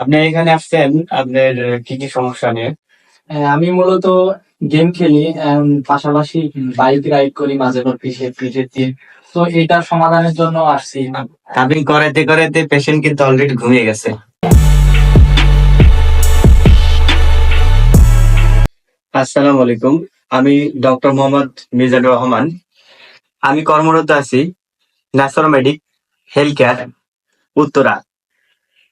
আপনি এখানে আসছেন আপনার কি কি সমস্যা নিয়ে? হ্যাঁ, আমি মূলত গেম খেলি পাশাপাশি বাইক রাইড করি মাঝে পিছিয়ে পিছিয়ে দিয়ে তো এটা সমাধানের জন্য আসছি। কাবিং করাতে করাতে পেশেন্ট কিন্তু অলরেডি ঘুমিয়ে গেছে। আসসালামু আলাইকুম। আমি ডক্টর মোহাম্মদ মিজানুর রহমান। আমি কর্মরত আছি ন্যাসোরোমেডিক হেলথ কেয়ার উত্তরা।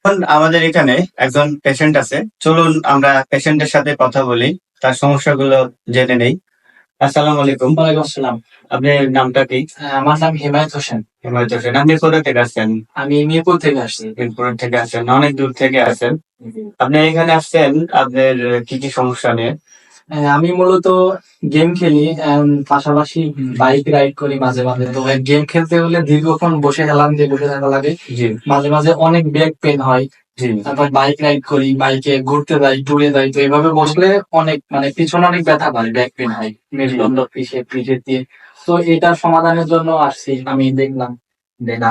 এখন আমাদের এখানে একজন পেশেন্ট আছে। চলুন আমরা পেশেন্টের সাথে কথা বলি। তার সমস্যাগুলো জেনে নেই। আসসালামু আলাইকুম। ওয়ালাইকুম আসসালাম। আপনার নামটা কি? হ্যাঁ, আমার নাম হিমায়ত হোসেন। হেমন্ত হোসেন আপনি কোথা থেকে আসছেন? আমি মিরপুর থেকে আসছি। মিরপুর থেকে আসছেন অনেক দূর থেকে আসেন আপনি এখানে আসছেন আপনার কি কি সমস্যা নিয়ে? আমি মূলত গেম খেলি পাশাপাশি বাইক রাইড করি মাঝে মাঝে। তো গেম খেলতে হলে দীর্ঘক্ষণ বসে হেলান দিয়ে বসে থাকা লাগে। মাঝে মাঝে অনেক ব্যাক পেন হয়। তারপর বাইক রাইড করি বাইকে ঘুরতে যাই টুরে যাই তো এভাবে বসলে অনেক মানে পিছনে অনেক ব্যথা পায় ব্যাক পেন হয়। মেরুদণ্ড পিছিয়ে পিছিয়ে দিয়ে। তো এটার সমাধানের জন্য আসছি আমি দেখলাম।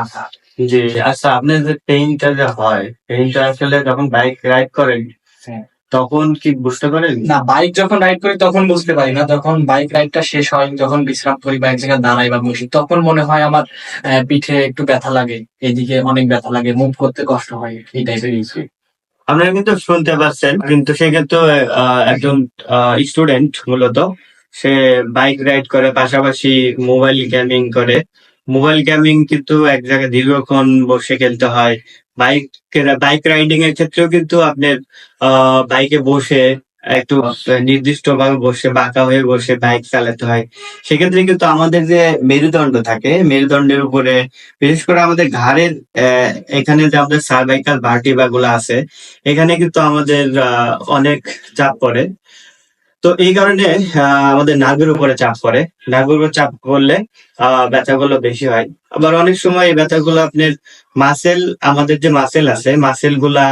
আসা জি আচ্ছা আপনার যে পেইনটা যে হয় পেইনটা আসলে যখন বাইক রাইড করেন হ্যাঁ। তখন কি বুঝতে পারেন? না বাইক যখন রাইড করি তখন বুঝতে পারি না। যখন বাইক রাইডটা শেষ হয় যখন বিশ্রাম করি বা এক জায়গায় দাঁড়াই বা বসি তখন মনে হয় আমার পিঠে একটু ব্যথা লাগে। এদিকে অনেক ব্যথা লাগে মুভ করতে কষ্ট হয় এই টাইপের ইস্যু আপনারা কিন্তু শুনতে পাচ্ছেন কিন্তু সে কিন্তু একজন স্টুডেন্ট মূলত। সে বাইক রাইড করে পাশাপাশি মোবাইল গেমিং করে। মোবাইল গেমিং কিন্তু এক জায়গায় দীর্ঘক্ষণ বসে খেলতে হয়। বাইক বাইক রাইডিং এর ক্ষেত্রেও কিন্তু আপনার বাইকে বসে একটু নির্দিষ্ট ভাবে বসে, বাঁকা হয়ে বসে বাইক চালাতে হয়। সেক্ষেত্রে কিন্তু আমাদের যে মেরুদণ্ড থাকে, মেরুদণ্ডের উপরে বিশেষ করে আমাদের ঘাড়ের এখানে যে আমাদের সার্ভাইকাল ভার্টিবা গুলো আছে, এখানে কিন্তু আমাদের অনেক চাপ পড়ে। তো এই কারণে আমাদের নার্ভের উপরে চাপ পড়ে। নার্ভের উপর চাপ করলে ব্যথাগুলো বেশি হয়। আবার অনেক সময় এই ব্যথাগুলো আপনার মাসেল আমাদের যে মাসেল আছে মাসেলগুলা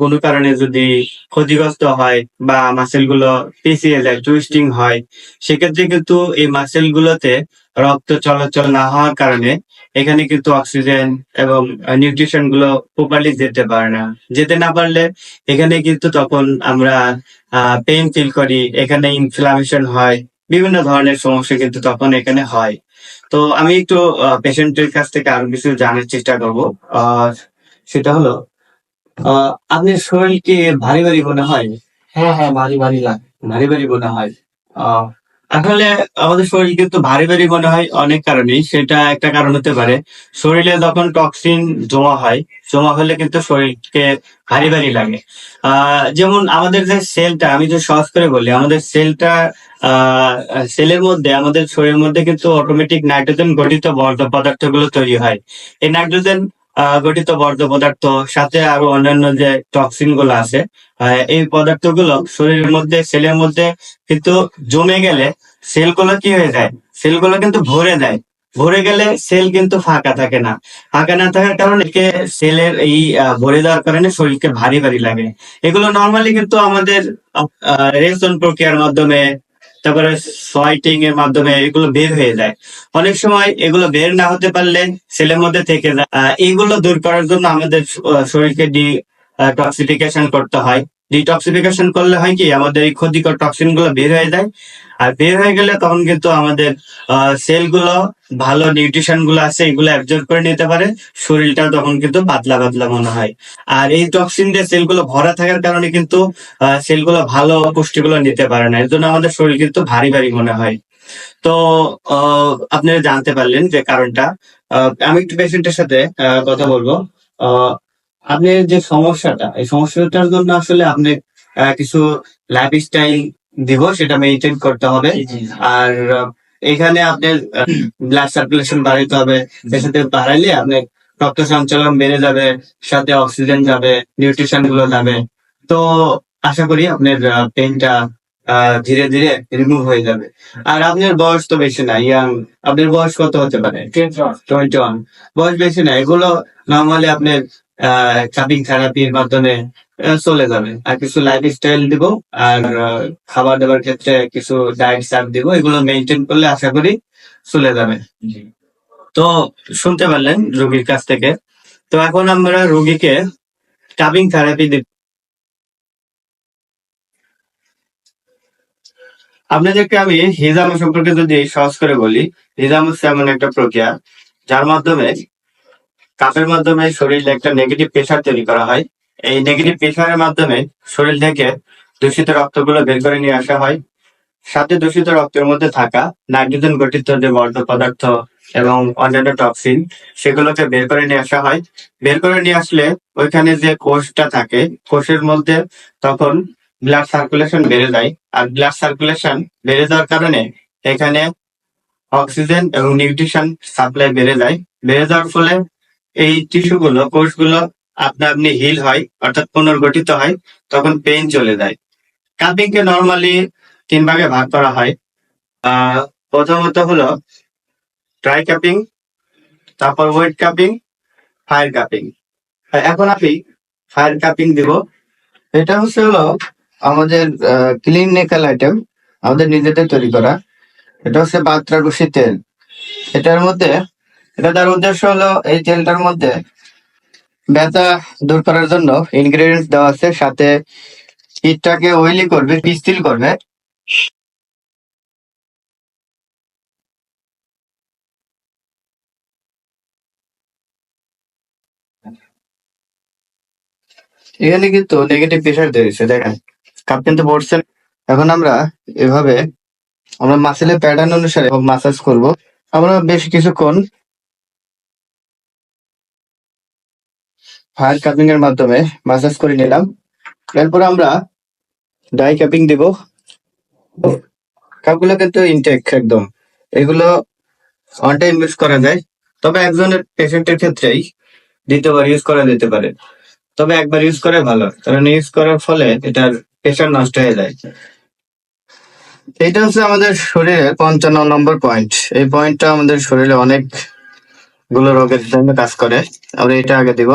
কোনো কারণে যদি ক্ষতিগ্রস্ত হয় বা মাসেলগুলো পিছিয়ে যায় টুইস্টিং হয়, সেক্ষেত্রে কিন্তু এই মাসেল গুলোতে রক্ত চলাচল না হওয়ার কারণে এখানে কিন্তু অক্সিজেন এবং নিউট্রিশনগুলো প্রপারলি যেতে পারে না। যেতে না পারলে এখানে কিন্তু তখন আমরা পেইন ফিল করি এখানে ইনফ্লামেশন হয় বিভিন্ন ধরনের সমস্যা কিন্তু তখন এখানে হয়। তো আমি একটু পেশেন্টের কাছ থেকে আরও কিছু জানার চেষ্টা করব। আহ, সেটা হলো আহ, আপনার শরীর কি ভারী ভারী মনে হয়? হ্যাঁ হ্যাঁ ভারী ভারী লাগে। ভারী ভারী মনে হয়। আহ, আসলে আমাদের শরীর কিন্তু ভারী ভারী মনে হয় অনেক কারণেই। সেটা একটা কারণ হতে পারে। শরীরে যখন টক্সিন জমা হয়, জমা হলে কিন্তু শরীরকে ভারী ভারী লাগে। আহ, যেমন আমাদের যে সেলটা, আমি যে সহজ করে বলি, আমাদের সেলটা সেলের মধ্যে, আমাদের শরীরের মধ্যে কিন্তু অটোমেটিক নাইট্রোজেন গঠিত পদার্থগুলো তৈরি হয়। এই নাইট্রোজেন গঠিত বর্জ্য পদার্থ, সাথে আরও অন্যান্য যে টক্সিনগুলো আছে এই পদার্থগুলো শরীরের মধ্যে সেলের মধ্যে কিন্তু জমে গেলে সেলগুলো কি হয়ে যায়? সেলগুলো কিন্তু ভরে দেয়। ভরে গেলে সেল কিন্তু ফাঁকা থাকে না। ফাঁকা না থাকার কারণে একে সেলের এই ভরে দেওয়ার কারণে শরীরকে ভারী ভারী লাগে। এগুলো নর্মালি কিন্তু আমাদের রেশন প্রক্রিয়ার মাধ্যমে তারপরে সোয়াইটিং এর মাধ্যমে এগুলো বের হয়ে যায়। অনেক সময় এগুলো বের না হতে পারলে সেলের মধ্যে থেকে যায়। এগুলো দূর করার জন্য আমাদের শরীরকে ডি টক্সিফিকেশন করতে হয়। ডিটক্সিফিকেশন করলে হয় কি, আমাদের এই ক্ষতিকর টক্সিনগুলো বের হয়ে যায়। আর বের হয়ে গেলে তখন কিন্তু আমাদের সেলগুলো, ভালো নিউট্রিশনগুলো আছে, এগুলো অ্যাবজর্ব করে নিতে পারে। শরীরটা তখন কিন্তু পাতলা পাতলা মনে হয়। আর এই টক্সিন দিয়ে সেলগুলো ভরা থাকার কারণে কিন্তু সেলগুলো ভালো পুষ্টিগুলো নিতে পারে না। এর জন্য আমাদের শরীর কিন্তু ভারী ভারী মনে হয়। তো আপনারা জানতে পারলেন যে কারণটা। আমি একটু পেশেন্টের সাথে কথা বলব। আপনার যে সমস্যাটা এই সমস্যাটার জন্য আসলে আপনি কিছু লাইফ স্টাইল দিব সেটা মেনটেন করতে হবে। আর এখানে আপনার ব্লাড সার্কুলেশন বাড়াইতে হবে। সাথে বাড়াইলে আপনার রক্ত সঞ্চালন বেড়ে যাবে সাথে অক্সিজেন যাবে নিউট্রিশনগুলো যাবে। তো আশা করি আপনার পেনটা ধীরে ধীরে রিমুভ হয়ে যাবে। আর আপনার বয়স তো বেশি না ইয়াং আপনার বয়স কত হতে পারে. টোয়েন্টি ওয়ান বয়স বেশি না এগুলো নর্মালি আপনার কাপিং থেরাপির মাধ্যমে চলে যাবে। আর কিছু লাইফ স্টাইল দিব আর খাবার দাবার ক্ষেত্রে কিছু ডায়েট চার্ট দিব এগুলো মেনটেন করলে আশা করি চলে যাবে। তো শুনতে পারলেন রোগীর কাছ থেকে। তো এখন আমরা রোগীকে কাপিং থেরাপি দিব। আপনাদেরকে আমি হিজাম সম্পর্কে যদি সহজ করে বলি হিজাম হচ্ছে এমন একটা প্রক্রিয়া যার মাধ্যমে কাপের মাধ্যমে শরীরে একটা নেগেটিভ প্রেশার তৈরি করা হয়। এই নেগেটিভ প্রেশারের মাধ্যমে শরীর থেকে দূষিত রক্তগুলো বের করে নিয়ে আসা হয়। সাথে দূষিত রক্তের মধ্যে থাকা নাইট্রোজেন গঠিত যে বর্জ্য পদার্থ এবং অন্যান্য টক্সিন, সেগুলোকে বের করে নিয়ে আসা হয়। বের করে নিয়ে আসলে ওইখানে যে কোষটা থাকে, কোষের মধ্যে তখন ব্লাড সার্কুলেশন বেড়ে যায়। আর ব্লাড সার্কুলেশন বেড়ে যাওয়ার কারণে এখানে অক্সিজেন এবং নিউট্রিশন সাপ্লাই বেড়ে যায়। বেড়ে যাওয়ার ফলে এই টিস্যুগুলো, কোষগুলো আপনা আপনি হিল হয়, অর্থাৎ পুনর্গঠিত হয়, তখন পেইন চলে যায়। কাপিং কে নর্মালি তিন ভাগে ভাগ করা হয়। প্রথমত হলো ড্রাই কাপিং, তারপর ওয়েট কাপিং, ফায়ার কাপিং। এখন আমি ফায়ার কাপিং দিব। এটা হচ্ছে হলো আমাদের ক্লিন ক্লিনিক্যাল আইটেম, আমাদের নিজেদের তৈরি করা। এটা হচ্ছে বাত্রাগুষি তেল। এটার মধ্যে এটা তার উদ্দেশ্য হলো এই তেলটার মধ্যে ব্যথা দূর করার জন্য ইনগ্রেডিয়েন্টস দেওয়া আছে, সাথে পিঠটাকে অয়েলি করবে পিস্তিল করবে। এখানে কিন্তু নেগেটিভ প্রেশার দিয়েছে দেখেন। কাপ কিন্তু পড়ছে এখন আমরা এভাবে আমরা মাসেলের প্যাটার্ন অনুসারে মাসাজ করব। আমরা বেশ কিছুক্ষণ ফায়ার কাপিং এর মাধ্যমে মাসাজ করে নিলাম। এরপর আমরা ডাই কাপিং দিব। কাপগুলো কিন্তু ইনটেক একদম। এগুলো অন টাইম ইউজ করা যায়। তবে একজনের পেশেন্টের ক্ষেত্রেই দ্বিতীয়বার ইউজ করা যেতে পারে। তবে একবার ইউজ করে ভালো। কারণ ইউজ করার ফলে এটার প্রেশার নষ্ট হয়ে যায়। এটা হচ্ছে আমাদের শরীরে পঞ্চান্ন নম্বর পয়েন্ট এই পয়েন্টটা আমাদের শরীরে অনেকগুলো রোগের জন্য কাজ করে। আমরা এটা আগে দিব।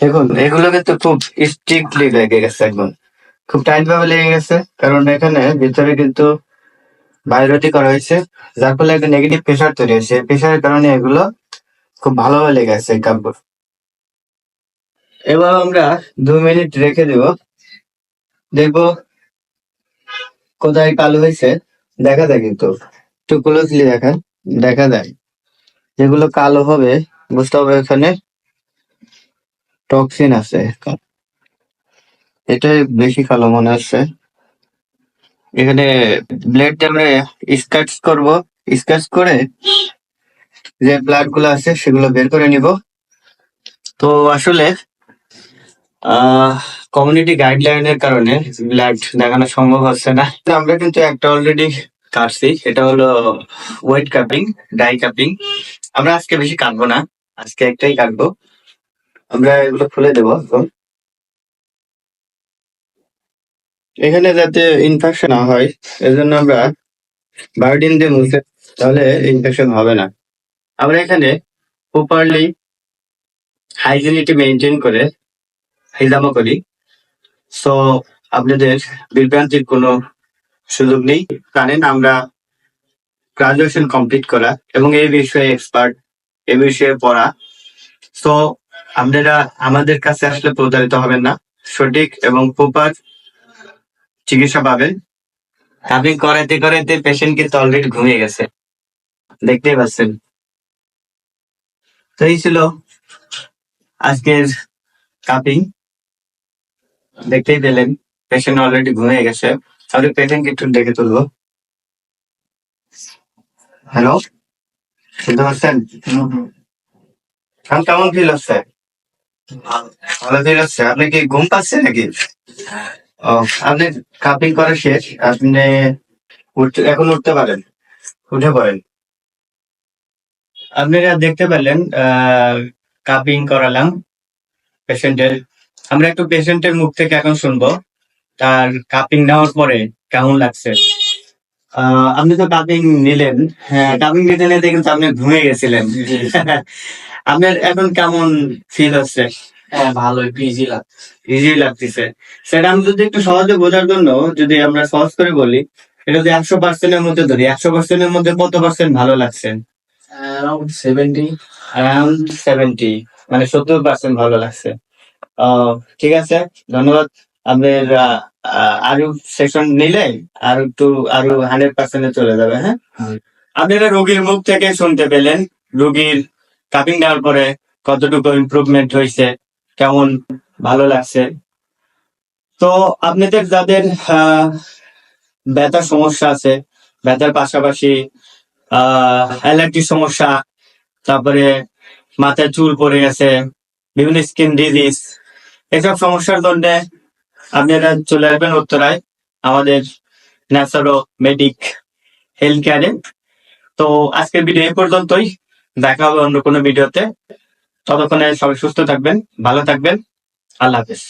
দেখুন এগুলো কিন্তু খুব স্ট্রিক্টলি লেগে গেছে একদম। খুব টাইট ভাবে লেগে গেছে কারণ এখানে ভিতরে কিন্তু বায়োরেটি করা হয়েছে যার ফলে একটা নেগেটিভ প্রেশার তৈরি হয়েছে। প্রেশারের কারণে এগুলো খুব ভালোভাবে লেগে গেছে এই কাপড়। এবার আমরা দু মিনিট রেখে দেব। দেখব কোথায় কালো হয়েছে। দেখা যায় কিন্তু একটু ক্লোজলি দেখেন দেখা যায়। যেগুলো কালো হবে বুঝতে হবে এখানে টক্সিন আছে। এটাই বেশি কালো মনে হচ্ছে। এখানে ব্লেড আমরা স্কাচ করব। স্কাচ করে যে ব্লাডগুলো আছে সেগুলো বের করে নিব। তো আসলে কমিউনিটি গাইডলাইনের কারণে ব্লাড দেখানো সম্ভব হচ্ছে না। আমরা কিন্তু একটা অলরেডি কাটছি এটা হলো ওয়েট কাপিং ডাই কাপিং আমরা আজকে বেশি কাটবো না, আজকে একটাই কাটবো। আমরা এগুলো খুলে দেবো এখন। এখানে যাতে ইনফেকশন না হয়, এজন্য আমরা বায়োডিন দিয়ে মুছে, তাহলে ইনফেকশন হবে না। আমরা এখানে প্রপারলি হাইজিনিটি মেনটেন করে হিজামা করি। সো আপনাদের বিভ্রান্তির কোনো সুযোগ নেই। জানেন আমরা গ্রাজুয়েশন কমপ্লিট করা এবং এই বিষয়ে এক্সপার্ট এ বিষয়ে পড়া। সো আপনারা আমাদের কাছে আসলে প্রতারিত হবেন না। সঠিক এবং প্রপার চিকিৎসা পাবেন। কাপিং করাইতে করাইতে পেশেন্ট কিন্তু অলরেডি ঘুমিয়ে গেছে। দেখতেই পাচ্ছেন। তো এই ছিল আজকের কাপিং দেখতেই পেলেন পেশেন্ট অলরেডি ঘুমিয়ে গেছে। তাহলে পেশেন্টকে একটু ডেকে তুলবো। হ্যালো শুনতে পাচ্ছেন? কেমন ফিল হচ্ছে? ভালো হচ্ছে, আপনি কি ঘুম পাচ্ছেন নাকি? ও, আপনি কাপিং করা শেষ, আপনি উঠতে, এখন উঠতে পারেন, উঠে পড়েন। আপনারা দেখতে পেলেন কাপিং করালাম পেশেন্টের, আমরা একটু পেশেন্টের মুখ থেকে এখন শুনব, তার কাপিং নেওয়ার পরে কেমন লাগছে? আপনি তো ডাবিং নিলেন। হ্যাঁ কাপিং নিতে নিতে কিন্তু আপনি ঘুমিয়ে গেছিলেন। আপনার এখন কেমন ফিল হচ্ছে? হ্যাঁ ভালোই বিজি লাগছে ইজি লাগতেছে। সেটা আমি যদি একটু সহজে বোঝার জন্য যদি আমরা সহজ করে বলি এটা যদি একশো পার্সেন্টের মধ্যে ধরি একশো পার্সেন্টের মধ্যে কত পার্সেন্ট ভালো লাগছে? অ্যারাউন্ড সেভেন্টি অ্যারাউন্ড সেভেন্টি মানে সত্তর পার্সেন্ট ভালো লাগছে। আহ, ঠিক আছে ধন্যবাদ। আপনার আরও সেশন নিলে আর একটু আরও হান্ড্রেড পার্সেন্টে চলে যাবে হ্যাঁ? আপনারা রোগীর মুখ থেকে শুনতে পেলেন রোগীর কাপিং দেওয়ার পরে কতটুকু ইমপ্রুভমেন্ট হয়েছে কেমন ভালো লাগছে? তো আপনাদের যাদের ব্যথার সমস্যা আছে ব্যথার পাশাপাশি আহ অ্যালার্জির সমস্যা তারপরে মাথায় চুল পড়ে গেছে বিভিন্ন স্কিন ডিজিজ এসব সমস্যার জন্য আপনারা চলে আসবেন উত্তরায়, আমাদের ন্যাচারো মেডিক হেলথ কেয়ারে। তো আজকের ভিডিও এই পর্যন্তই। দেখা হবে অন্য কোনো ভিডিওতে। ততক্ষণে সবাই সুস্থ থাকবেন, ভালো থাকবেন। আল্লাহ হাফেজ।